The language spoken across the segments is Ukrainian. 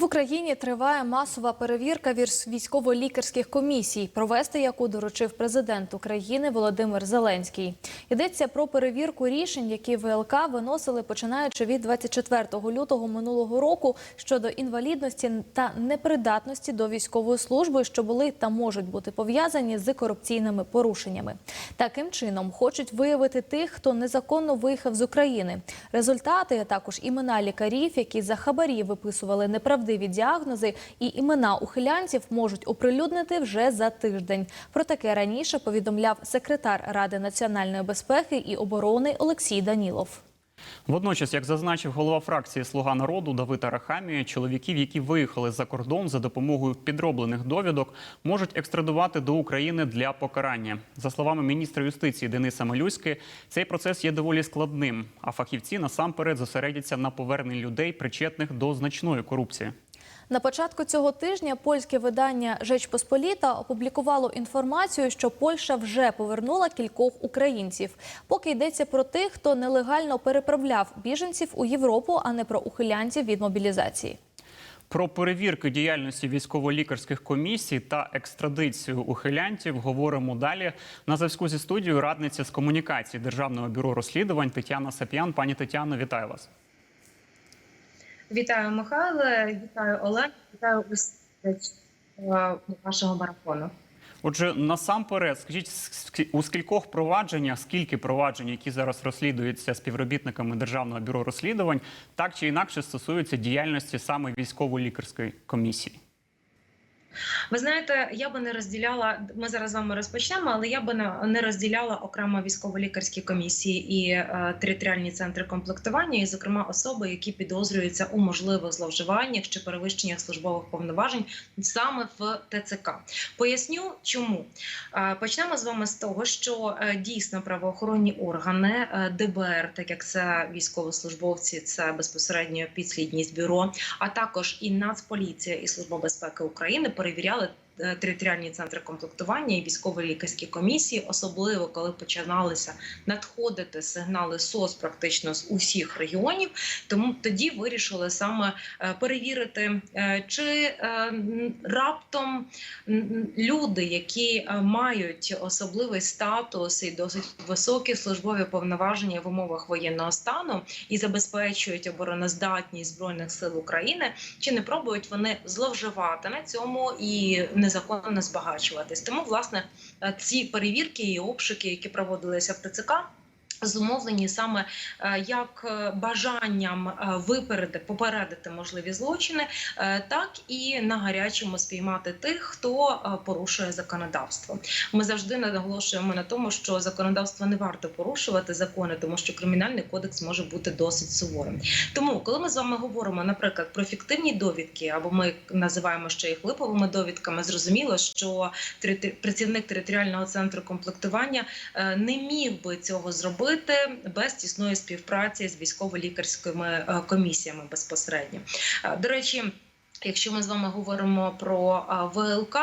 В Україні триває масова перевірка військово-лікарських комісій, провести яку доручив президент України Володимир Зеленський. Йдеться про перевірку рішень, які ВЛК виносили починаючи від 24 лютого минулого року щодо інвалідності та непридатності до військової служби, що були та можуть бути пов'язані з корупційними порушеннями. Таким чином хочуть виявити тих, хто незаконно виїхав з України. Результати, а також імена лікарів, які за хабарі виписували неправдиві діагнози, і імена ухилянців можуть оприлюднити вже за тиждень. Про таке раніше повідомляв секретар Ради національної безпеки і оборони Олексій Данілов. Водночас, як зазначив голова фракції Слуга народу Давид Арахамія, чоловіків, які виїхали за кордон за допомогою підроблених довідок, можуть екстрадувати до України для покарання. За словами міністра юстиції Дениса Малюськи, цей процес є доволі складним. А фахівці насамперед зосередяться на поверненні людей, причетних до значної корупції. На початку цього тижня польське видання «Жеч Посполіта» опублікувало інформацію, що Польща вже повернула кількох українців. Поки йдеться про тих, хто нелегально переправляв біженців у Європу, а не про ухилянців від мобілізації. Про перевірки діяльності військово-лікарських комісій та екстрадицію ухилянтів говоримо далі. На зв'язку зі студією радниця з комунікації Державного бюро розслідувань Тетяна Сап'ян. Пані Тетяно, вітаю вас. Вітаю, Михайле, вітаю Олег, вітаю е, вашого марафону. Отже, насамперед, скажіть, ск- у скількох провадженнях, скільки проваджень, які зараз розслідуються співробітниками Державного бюро розслідувань, так чи інакше стосуються діяльності саме військово-лікарської комісії? Ви знаєте, я би не розділяла. Ми зараз з вами розпочнемо, але я би не- розділяла окремо військово-лікарські комісії і е, територіальні центри комплектування, і, зокрема, особи, які підозрюються у можливих зловживаннях чи перевищеннях службових повноважень саме в ТЦК. Поясню, чому Е, почнемо з вами з того, що е, дійсно правоохоронні органи е, ДБР, так як це військовослужбовці, це безпосередньо підслідність бюро, а також і Нацполіція і Служба безпеки України перевіряли. Е, Територіальні центри комплектування і військово-лікарські комісії, особливо коли починалися надходити сигнали СОС практично з усіх регіонів. Тому тоді вирішили саме е, перевірити, е, чи раптом люди, які мають особливий статус і досить високі службові повноваження в умовах воєнного стану і забезпечують обороноздатність збройних сил України, чи не пробують вони зловживати на цьому і незаконно збагачуватись? Тому власне е, ці перевірки і обшуки, які проводилися в ТЦК. Зумовлені саме е, як е, бажанням е, випередити, попередити можливі злочини, так і на гарячому спіймати тих, хто порушує законодавство. Ми завжди наголошуємо на тому, що законодавство не варто порушувати закони, тому що кримінальний кодекс може бути досить суворим. Тому, коли ми з вами говоримо, наприклад, про фіктивні довідки, або ми називаємо ще їх липовими довідками, зрозуміло, що працівник територіального центру комплектування не міг би цього зробити без тісної співпраці з військово-лікарськими е, комісіями безпосередньо. Е, До речі. Якщо ми з вами говоримо про ВЛК,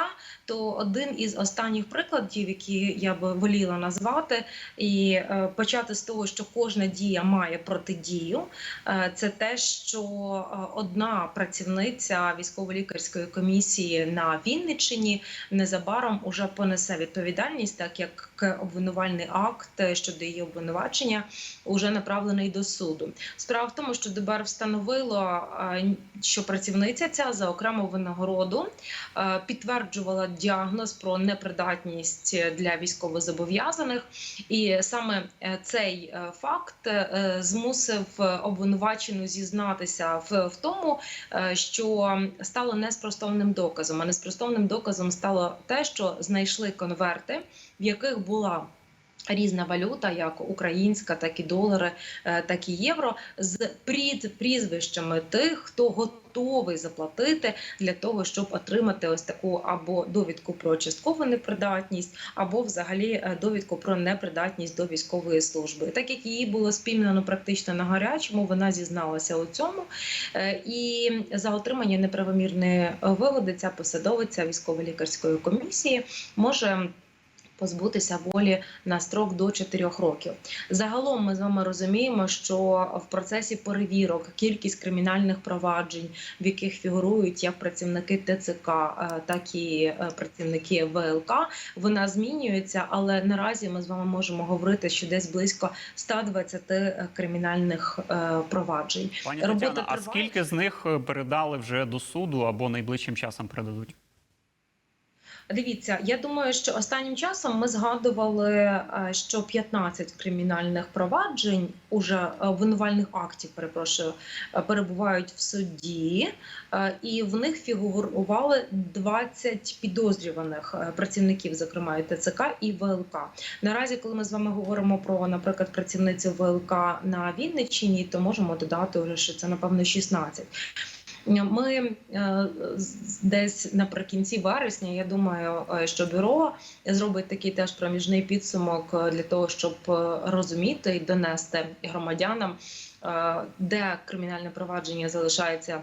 то один із останніх прикладів, які я би воліла назвати, і е, почати з того, що кожна дія має протидію, е, це те, що е, одна працівниця військово-лікарської комісії на Вінниччині незабаром уже понесе відповідальність, так як обвинувальний акт щодо її обвинувачення уже направлений до суду. Справа в тому, що ДБР встановило, що працівниця ця за окрему винагороду підтверджувала діагноз про непридатність для військовозобов'язаних, і саме е, цей е, факт е, змусив обвинувачену зізнатися в, в тому, що стало неспростовним доказом. А неспростовним доказом стало те, що знайшли конверти, в яких була різна валюта, як українська, так і долари, е, так і євро, з прізвищами тих, хто готовий заплатити для того, щоб отримати ось таку або довідку про часткову непридатність, або взагалі е, довідку про непридатність до військової служби. Так як її було спіймано практично на гарячому, вона зізналася у цьому. Е, І за отримання неправомірної вигоди ця посадовиця військово-лікарської комісії може позбутися волі на строк до 4 років. Загалом ми з вами розуміємо, що в процесі перевірок кількість кримінальних проваджень, в яких фігурують як працівники ТЦК, е, так і е, працівники ВЛК, вона змінюється. Але наразі ми з вами можемо говорити, що десь близько 120 кримінальних е, проваджень. Пані Робота Тетяна, а триває. скільки з них передали вже до суду або найближчим часом передадуть? Дивіться, я думаю, що останнім часом ми згадували, е, що 15 кримінальних проваджень уже е, обвинувальних актів, перепрошую, е, перебувають в суді, і в них фігурували 20 підозрюваних працівників, зокрема і ТЦК і ВЛК. Наразі, коли ми з вами говоримо про, наприклад, працівницю ВЛК на Вінниччині, то можемо додати що це напевно 16. Ми е, десь наприкінці вересня, я думаю, е, що бюро зробить такий теж проміжний підсумок е, для того, щоб розуміти і донести громадянам, де кримінальне провадження залишається.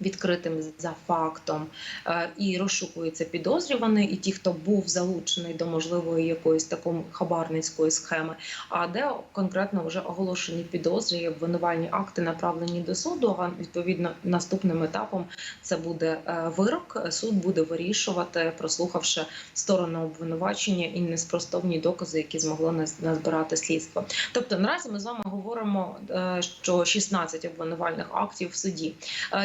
Відкритим за фактом е, і розшукується підозрюваний, і ті, хто був залучений до можливої якоїсь такої хабарницької схеми, а де конкретно вже оголошені підозри обвинувальні акти направлені до суду. А відповідно наступним етапом це буде е, вирок. Суд буде вирішувати, прослухавши сторону обвинувачення і неспростовні докази, які змогло наз- назбирати слідство. Тобто наразі ми з вами говоримо, е, що 16 обвинувальних актів в суді.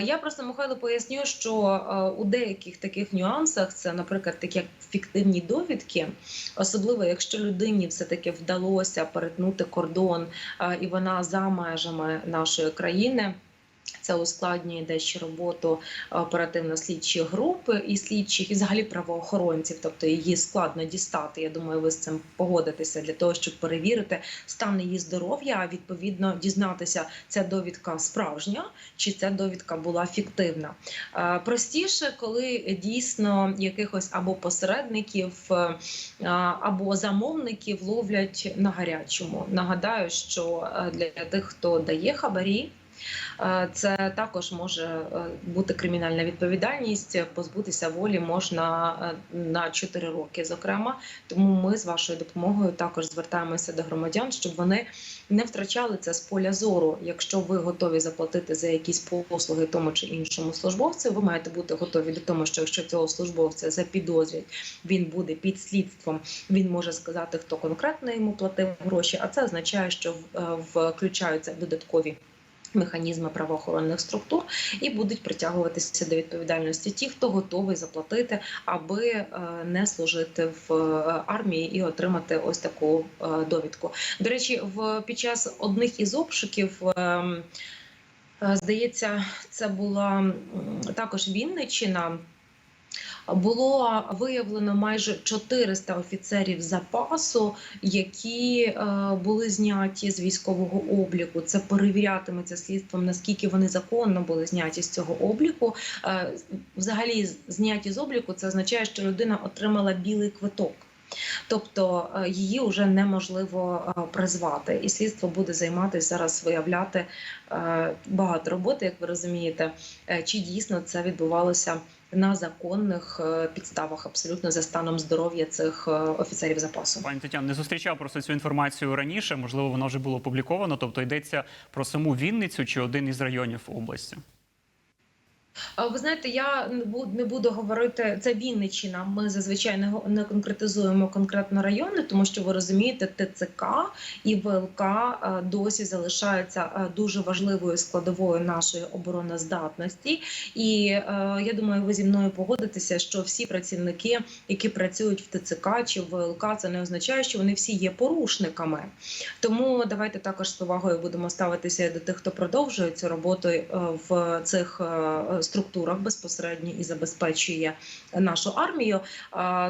Я просто Михайло поясню, що е, у деяких таких нюансах це, наприклад, такі фіктивні довідки, особливо якщо людині все таки вдалося перетнути кордон е, і вона за межами нашої країни. Це ускладнює дещо роботу оперативно-слідчої групи і слідчих, і взагалі правоохоронців. Тобто її складно дістати. Я думаю, ви з цим погодитеся для того, щоб перевірити стан її здоров'я, а відповідно дізнатися, ця довідка справжня чи ця довідка була фіктивна. Е, Простіше, коли дійсно якихось або посередників, е, або замовників ловлять на гарячому. Нагадаю, що е, для тих, хто дає хабарі. Е, Це також може е, бути кримінальна відповідальність. Позбутися волі можна е, на 4 роки. Зокрема, тому ми з вашою допомогою також звертаємося до громадян, щоб вони не втрачали це з поля зору. Якщо ви готові заплатити за якісь послуги тому чи іншому службовцю, ви маєте бути готові до того, що якщо цього службовця запідозрять, він буде під слідством. Він може сказати, хто конкретно йому платив гроші. А це означає, що включаються додаткові. Механізми правоохоронних структур і будуть притягуватися до відповідальності ті, хто готовий заплатити, аби е, не служити в е, армії і отримати ось таку е, довідку. До речі, в під час одних із обшуків. ем, Здається, це була також Вінниччина. Було виявлено майже 400 офіцерів запасу, які е, були зняті з військового обліку. Це перевірятиметься слідством, наскільки вони законно були зняті з цього обліку. Е, взагалі, зняті з обліку це означає, що людина отримала білий квиток. Тобто е, її вже неможливо призвати, і слідство буде займатися зараз виявляти багато роботи, як ви розумієте, чи дійсно це відбувалося на законних е, підставах, абсолютно за станом здоров'я цих е, офіцерів запасу. Пані Тетяна, не зустрічав просто цю інформацію раніше. Можливо, вона вже було опубліковано. Тобто йдеться про саму Вінницю чи один із районів області. Ви знаєте, я не бу- не буду говорити це Вінниччина. Ми зазвичай не конкретизуємо конкретно райони, тому що ви розумієте, ТЦК і ВЛК досі залишаються дуже важливою складовою нашої обороноздатності. І я думаю, ви зі мною погодитеся, що всі працівники, які працюють в ТЦК чи в ВЛК, це не означає, що вони всі є порушниками. Тому давайте також з повагою будемо ставитися до тих, хто продовжує цю роботу е, в цих е, структурах безпосередньо і забезпечує нашу армію.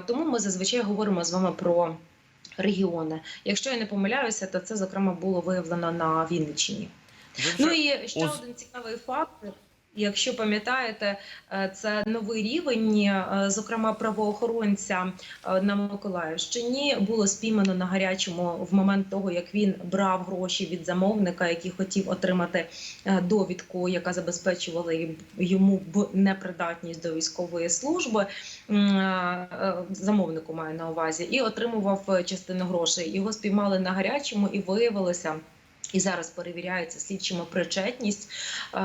Тому ми зазвичай говоримо з вами про регіони. Якщо я не помиляюся, то це зокрема було виявлено на Вінниччині. Ну і ще один цікавий факт. Якщо пам'ятаєте, е, це новий рівень, е, зокрема правоохоронця е, на Миколаївщині було спіймано на гарячому в момент того, як він брав гроші від замовника, який хотів отримати довідку, яка забезпечувала йому непридатність до військової служби. Замовнику маю на увазі, і отримував частину грошей. Його спіймали на гарячому, і виявилося. І зараз перевіряється слідчими причетність е,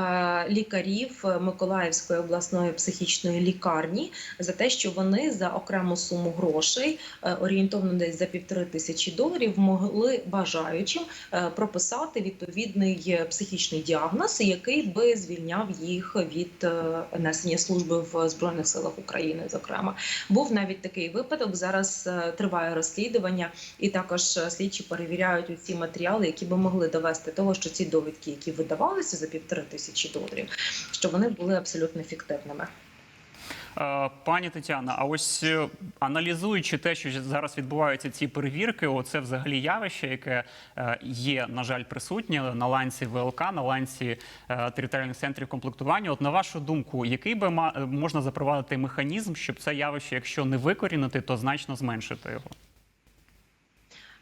лікарів Миколаївської обласної психічної лікарні за те, що вони за окрему суму грошей, е, орієнтовно десь за півтори тисячі доларів, могли бажаючим е, прописати відповідний психічний діагноз, який би звільняв їх від несення служби в збройних силах України. Зокрема, був навіть такий випадок. Зараз триває розслідування, і також слідчі перевіряють усі матеріали, які би могли довести того, що ці довідки, які видавалися за півтори тисячі доларів, що вони були абсолютно фіктивними. Е, Пані Тетяна, а ось е, аналізуючи те, що зараз відбуваються ці перевірки, оце взагалі явище, яке е, є, на жаль, присутнє на ланці ВЛК, на ланці територіальних центрів комплектування. От на вашу думку, який би можна запровадити механізм, щоб це явище, якщо не викорінити, то значно зменшити його?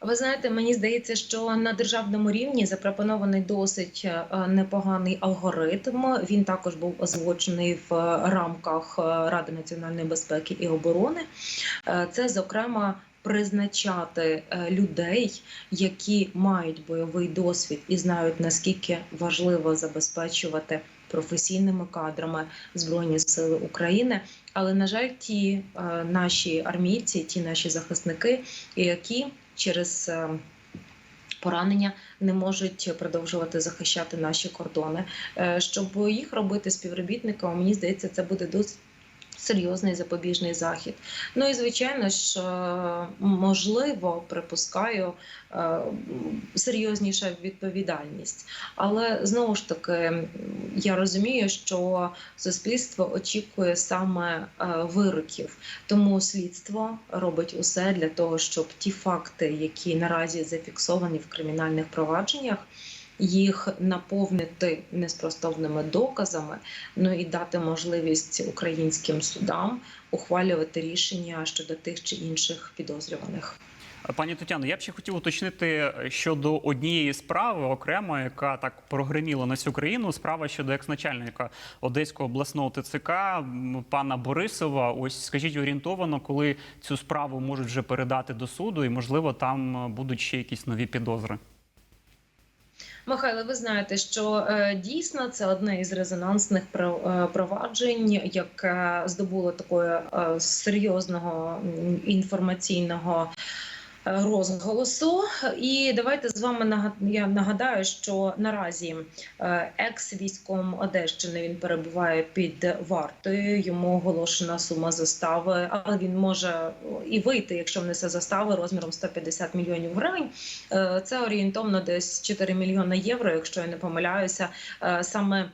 Ви знаєте, мені здається, що на державному рівні запропонований досить е, непоганий алгоритм. Він також був озвучений в рамках е, Ради національної безпеки і оборони. Е, Це, зокрема, призначати людей, які мають бойовий досвід і знають наскільки важливо забезпечувати професійними кадрами збройні сили України. Але на жаль, ті наші армійці, ті наші захисники, які через е, поранення не можуть продовжувати захищати наші кордони. Е, Щоб їх робити співробітниками, мені здається, це буде досить. Серйозний запобіжний захід. Ну і звичайно ж, е, можливо, припускаю е, серйозніша відповідальність. Але знову ж таки, я розумію, що суспільство очікує саме е, вироків. Тому слідство робить усе для того, щоб ті факти, які наразі зафіксовані в кримінальних провадженнях, їх наповнити неспростовними доказами, ну і дати можливість українським судам ухвалювати рішення щодо тих чи інших підозрюваних. Пані Тетяно, я б ще хотів уточнити щодо однієї справи окремо, яка так прогреміла на всю країну. Справа щодо екс-начальника Одеського обласного ТЦК пана Борисова. Ось скажіть орієнтовано, коли цю справу можуть вже передати до суду, і можливо там е, будуть ще якісь нові підозри. Михайло, ви знаєте, що е, дійсно це одне із резонансних е, проваджень, яке здобуло такого е, серйозного інформаційного. Е, Розголосу, і давайте з вами я нагадаю, що наразі е, екс-військом Одещини він перебуває під вартою. Йому оголошена сума застави, але він може і вийти, якщо внесе застави розміром 150 мільйонів гривень. Е, Це орієнтовно десь 4 мільйони євро, якщо я не помиляюся. Е, Саме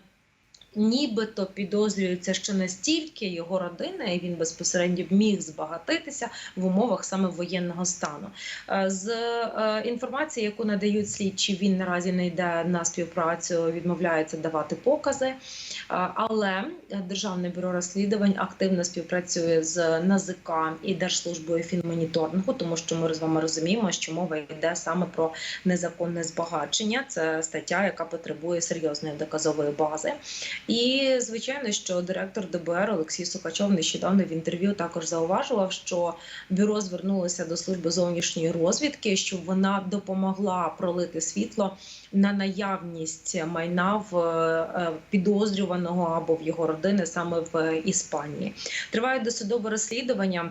нібито підозрюється, що настільки його родина, і він безпосередньо міг збагатитися в умовах саме воєнного стану. Е, З е, інформації, яку надають слідчі, він наразі не йде на співпрацю, відмовляється давати покази. Е, Але Державне бюро розслідувань активно співпрацює з НАЗК і Держслужбою фінмоніторингу, тому що ми з вами розуміємо, що мова йде саме про незаконне збагачення. Це стаття, яка потребує серйозної доказової бази. І звичайно, що директор ДБР Олексій Сукачов нещодавно в інтерв'ю також зауважував, що бюро звернулося до служби зовнішньої розвідки, щоб вона допомогла пролити світло на наявність майна в е, підозрюваного або в його родини саме в Іспанії. Триває досудове розслідування.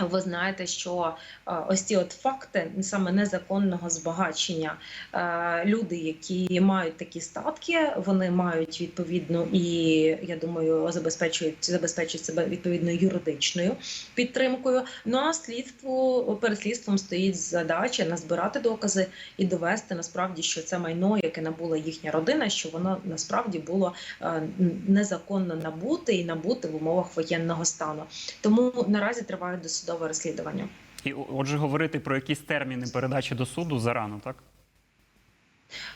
Ви знаєте, що е, ось ці от факти саме незаконного збагачення, е, люди, які мають такі статки, вони мають відповідну і я думаю, забезпечують забезпечують себе відповідною юридичною підтримкою. Ну а слідству перед слідством стоїть задача назбирати докази і довести насправді, що це майно, яке набула їхня родина, що воно насправді було е, незаконно набуте і набуте в умовах воєнного стану. Тому наразі триває досудове розслідування. І отже, говорити про якісь терміни передачі до суду зарано, так?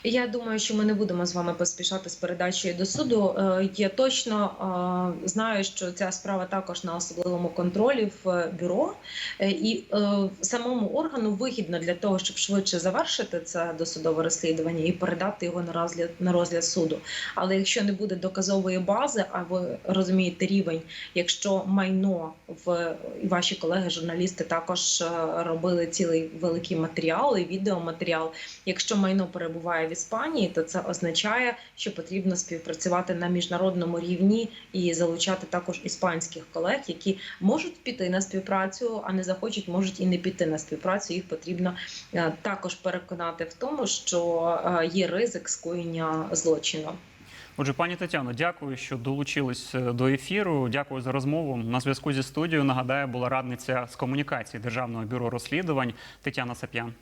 Я думаю, що ми не будемо з вами поспішати з передачею до суду. Е, Я точно е, знаю, що ця справа також на особливому контролі в бюро, Е, і самому органу вигідно для того, щоб швидше завершити це досудове розслідування і передати його на розгляд на розгляд суду. Але якщо не буде доказової бази, а ви розумієте рівень, якщо майно в ваші колеги, журналісти, також робили цілий великий матеріал і відеоматеріал. Якщо майно перебуває в Іспанії, то це означає, що потрібно співпрацювати на міжнародному рівні і залучати також іспанських колег, які можуть піти на співпрацю, а не захочуть, можуть і не піти на співпрацю. Їх потрібно е, також переконати в тому, що е, є ризик скоєння злочину. Отже, пані Тетяно, дякую, що долучились е, до ефіру. Дякую за розмову. На зв'язку зі студією нагадаю, була радниця з комунікації Державного бюро розслідувань Тетяна Сап'ян.